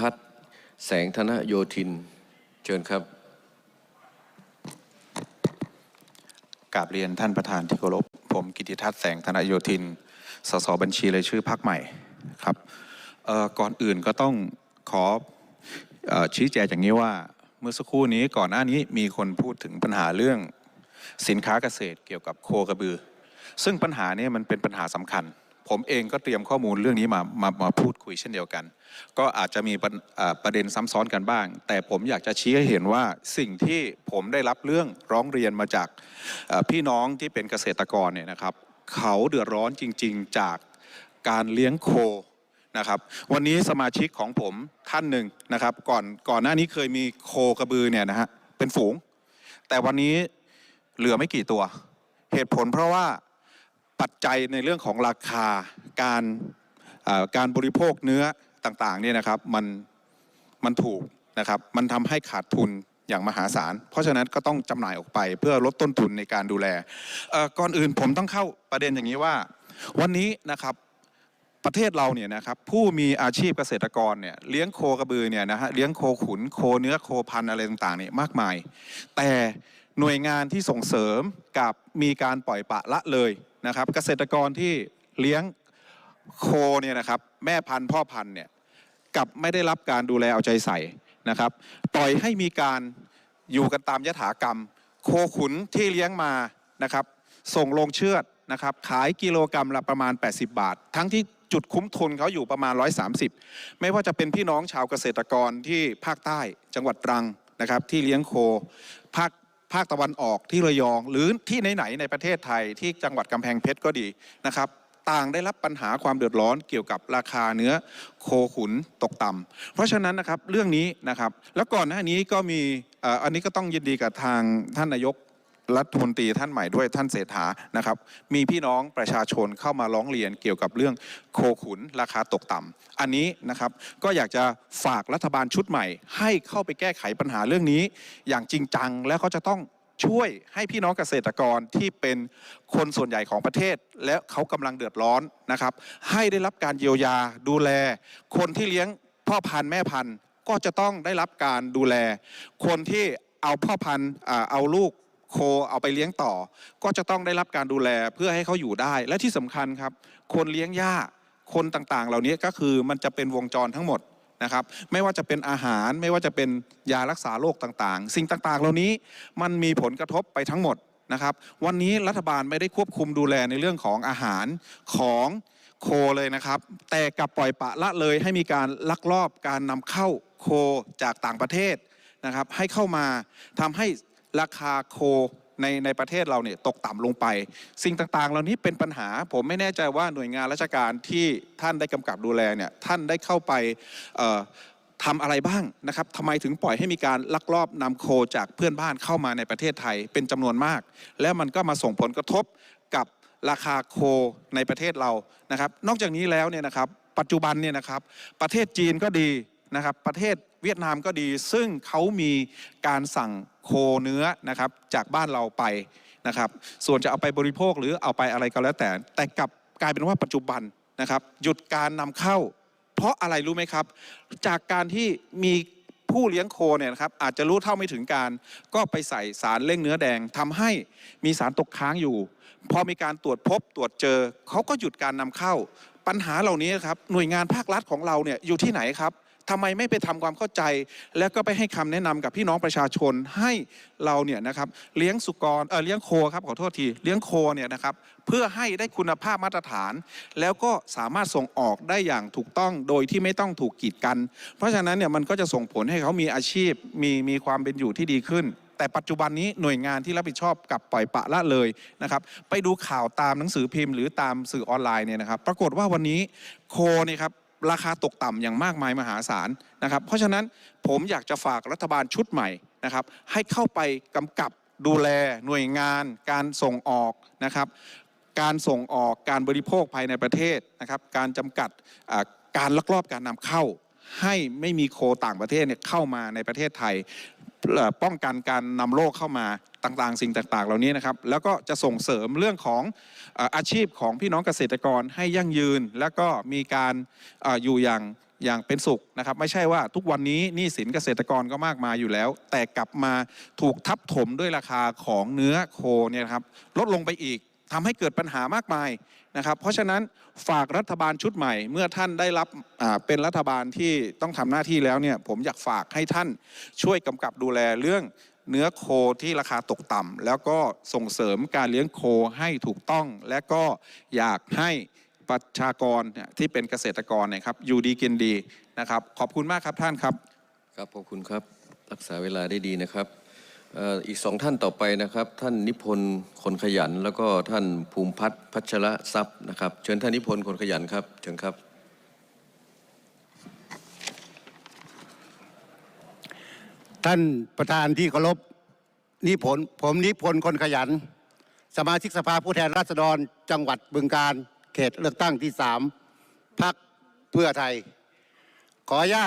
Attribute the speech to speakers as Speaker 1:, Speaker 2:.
Speaker 1: ทัศน์ แสงธนโยธิน เชิญครับ
Speaker 2: กราบเรียนท่านประธานที่เคารพผมกิติทัศน์แสงธนโยธิน สสบัญชีรายชื่อพักใหม่ครับก่อนอื่นก็ต้องขออชี้แจงอย่างนี้ว่า เมื่อสักครู่นี้ก่อนหน้านี้มีคนพูดถึงปัญหาเรื่องสินค้าเกษตรเกี่ยวกับโคกระบือ ซึ่งปัญหาเนี้มันเป็นปัญหาสำคัญ ผมเองก็เตรียมข้อมูลเรื่องนี้มามามาพูดคุยเช่นเดียวกัน ก็อาจจะมีประเอ่อประเด็นซ้ำซ้อนกันบ้าง แต่ผมอยากจะชี้ให้เห็นว่าสิ่งที่ผมได้รับเรื่องร้องเรียนมาจากพี่น้องที่เป็นเกษตรกรเนี่ยนะครับ เขาเดือดร้อนจริง ๆ จากการเลี้ยงโคนะครับวันนี้สมาชิกของผมท่านหนึ่งนะครับ ก่อนก่อนหน้านี้เคยมีโคกระบือเนี่ยนะฮะเป็นฝูง แต่วันนี้เหลือไม่กี่ตัว เหตุผลเพราะว่า ปัจจัยในเรื่องของราคาการการบริโภคเนื้อต่างๆเนี่ยนะครับมันมันถูกนะครับมันทำให้ขาดทุนอย่างมหาศาล เพราะฉะนั้นก็ต้องจำหน่ายออกไป เพื่อลดต้นทุนในการดูแลก่อนอื่นผมต้องเข้าประเด็นอย่างนี้ว่า วันนี้นะครับประเทศเราเนี่ยนะครับผู้มีอาชีพเกษตรกรเนี่ยเลี้ยงโคกระบือเนี่ยนะฮะเลี้ยงโคขุนโคเนื้อโคพันอะไรต่างๆเนี่ยมากมาย แต่หน่วยงานที่ส่งเสริมกับมีการปล่อยปะละเลย นะครับเกษตรกรที่เลี้ยงโคเนี่ยนะครับแม่พันธุ์พ่อพันธุ์เนี่ยกลับไม่ได้รับการดูแลเอาใจใส่นะครับปล่อยให้มีการอยู่กันตามยถากรรม โคขุนที่เลี้ยงมานะครับส่งลงเชือดนะครับขายกิโลกรรัมละประมาณ 80 บาท ทั้งที่จุดคุ้มทุนเขาอยู่ประมาณ 130 ไม่ว่าจะเป็นพี่น้องชาวเกษตรกรที่ภาคใต้จังหวัดตรังนะครับที่เลี้ยงโคภาคาคตะวันออกที่ระยอง หรือที่ไหนๆในประเทศไทยที่จังหวัดกำแพงเพชรก็ดีนะครับต่างได้รับปัญหาความเดือดร้อนเกี่ยวกับราคาเนื้อโคขุนตกต่ำเพราะฉะนั้นนะครับเรื่องนี้นะครับ แล้วก่อนหน้านี้ก็มีอันนี้ก็ต้องยินดีกับทางท่านนายก รัฐมนตรีท่านใหม่ด้วยท่านเศรษฐานะครับ มีพี่น้องประชาชนเข้ามาร้องเรียนเกี่ยวกับเรื่องโคขุนราคาตกต่ำอันนี้นะครับก็อยากจะฝากรัฐบาลชุดใหม่ ให้เข้าไปแก้ไขปัญหาเรื่องนี้ อย่างจริงจังและเขาจะต้องช่วยให้พี่น้องเกษตรกรที่เป็นคนส่วนใหญ่ของประเทศ และเขากำลังเดือดร้อนนะครับ ให้ได้รับการเยียวยาดูแล คนที่เลี้ยงพ่อพันธุ์แม่พันธุ์ก็จะต้องได้รับการดูแล คนที่เอาพ่อพันธุ์เอาลูก โคเอาไปเลี้ยงต่อ ก็จะต้องได้รับการดูแลเพื่อให้เขาอยู่ได้ และที่สำคัญครับ คนเลี้ยงหญ้าคนต่างๆ เหล่านี้ก็คือมันจะเป็นวงจรทั้งหมดนะครับ ไม่ว่าจะเป็นอาหารไม่ว่าจะเป็นยารักษาโรคต่างๆ สิ่งต่างๆ เหล่านี้มันมีผลกระทบไปทั้งหมดนะครับ วันนี้รัฐบาลไม่ได้ควบคุมดูแลในเรื่องของอาหารของโคเลยนะครับ แต่กลับปล่อยปละละเลยให้มีการลักลอบการนำเข้าโคจากต่างประเทศนะครับ ให้เข้ามาทำให้ ราคาโคในในประเทศเราเนี่ยตกต่ำลงไป สิ่งต่างๆ เหล่านี้เป็นปัญหา ผมไม่แน่ใจว่าหน่วยงานราชการที่ท่านได้กำกับดูแลเนี่ยท่านได้เข้าไปทำอะไรบ้างนะครับทำไมถึงปล่อยให้มีการลักลอบนำโคจากเพื่อนบ้านเข้ามาในประเทศไทยเป็นจำนวนมาก แล้วมันก็มาส่งผลกระทบกับราคาโคในประเทศเรานะครับ นอกจากนี้แล้วเนี่ยนะครับ ปัจจุบันเนี่ยนะครับ ประเทศจีนก็ดีนะครับ ประเทศ เวียดนามก็ดี ซึ่งเขามีการสั่งโคเนื้อนะครับจากบ้านเราไปนะครับ ส่วนจะเอาไปบริโภคหรือเอาไปอะไรก็แล้วแต่ แต่กลับกลายเป็นว่าปัจจุบันนะครับ หยุดการนำเข้า เพราะอะไรรู้ไหมครับ จากการที่มีผู้เลี้ยงโคเนี่ยนะครับอาจจะรู้เท่าไม่ถึงการ ก็ไปใส่สารเร่งเนื้อแดงทำให้มีสารตกค้างอยู่ พอมีการตรวจพบตรวจเจอเขาก็หยุดการนำเข้า ปัญหาเหล่านี้ครับหน่วยงานภาครัฐของเราเนี่ยอยู่ที่ไหนครับ ทำไมไม่ไปทำความเข้าใจ แล้วก็ไปให้คำแนะนำกับพี่น้องประชาชนให้เราเนี่ยนะครับเลี้ยงสุกรเออเลี้ยงโคครับขอโทษทีเลี้ยงโคเนี่ยนะครับเพื่อให้ได้คุณภาพมาตรฐาน แล้วก็สามารถส่งออกได้อย่างถูกต้องโดยที่ไม่ต้องถูกกีดกัน เพราะฉะนั้นเนี่ยมันก็จะส่งผลให้เขามีอาชีพมีมีความเป็นอยู่ที่ดีขึ้นแต่ปัจจุบันนี้หน่วยงานที่รับผิดชอบกับปล่อยปละละเลยนะครับ ไปดูข่าวตามหนังสือพิมพ์ หรือตามสื่อออนไลน์เนี่ยนะครับ ปรากฏว่าวันนี้โคเนี่ยครับ ราคาตกต่ำอย่างมากมายมหาศาลนะครับ เพราะฉะนั้นผมอยากจะฝากรัฐบาลชุดใหม่นะครับ ให้เข้าไปกำกับดูแลหน่วยงาน การส่งออกนะครับ การส่งออกการบริโภคภายในประเทศนะครับ การจำกัดการลักลอบการนำเข้า ให้ไม่มีโคต่างประเทศเนี่ยเข้ามาในประเทศไทย ป้องกันการนำโรคเข้ามาต่างๆ สิ่งต่างๆ เหล่านี้นะครับ แล้วก็จะส่งเสริมเรื่องของอาชีพของพี่น้องเกษตรกรให้ยั่งยืน แล้วก็มีการออยู่อย่างอย่างเป็นสุขนะครับ ไม่ใช่ว่าทุกวันนี้หนี้สินเกษตรกรก็มากมายอยู่แล้ว แต่กลับมาถูกทับถมด้วยราคาของเนื้อโคเนี่ยครับลดลงไปอีก ทำให้เกิดปัญหามากมายนะครับ เพราะฉะนั้นฝากรัฐบาลชุดใหม่ เมื่อท่านได้รับเป็นรัฐบาลที่ต้องทำหน้าที่แล้วเนี่ยผมอยากฝากให้ท่านช่วยกำกับดูแลเรื่องเนื้อโคที่ราคาตกต่ำแล้วก็ส่งเสริมการเลี้ยงโคให้ถูกต้อง และก็อยากให้ประชากรที่เป็นเกษตรกรเนยครับอยู่ดีกินดีนะครับ ขอบคุณมากครับท่านครับ
Speaker 1: ครับขอบคุณครับ รักษาเวลาได้ดีนะครับ อีกสองท่านต่อไปนะครับ ท่านนิพนธ์คนขยัน แล้วก็ท่านภูมิพัฒน์พัชระทรัพย์นะครับ เชิญท่านนิพนธ์คนขยันครับเชิญครับ
Speaker 3: ท่านประธานที่เคารพนิพนธ์ผมนิพนธ์คนขยัน สมาชิกสภาผู้แทนราษฎรจังหวัดบึงการเขตเลือกตั้งที่สามพักเพื่อไทย ขออนุญาต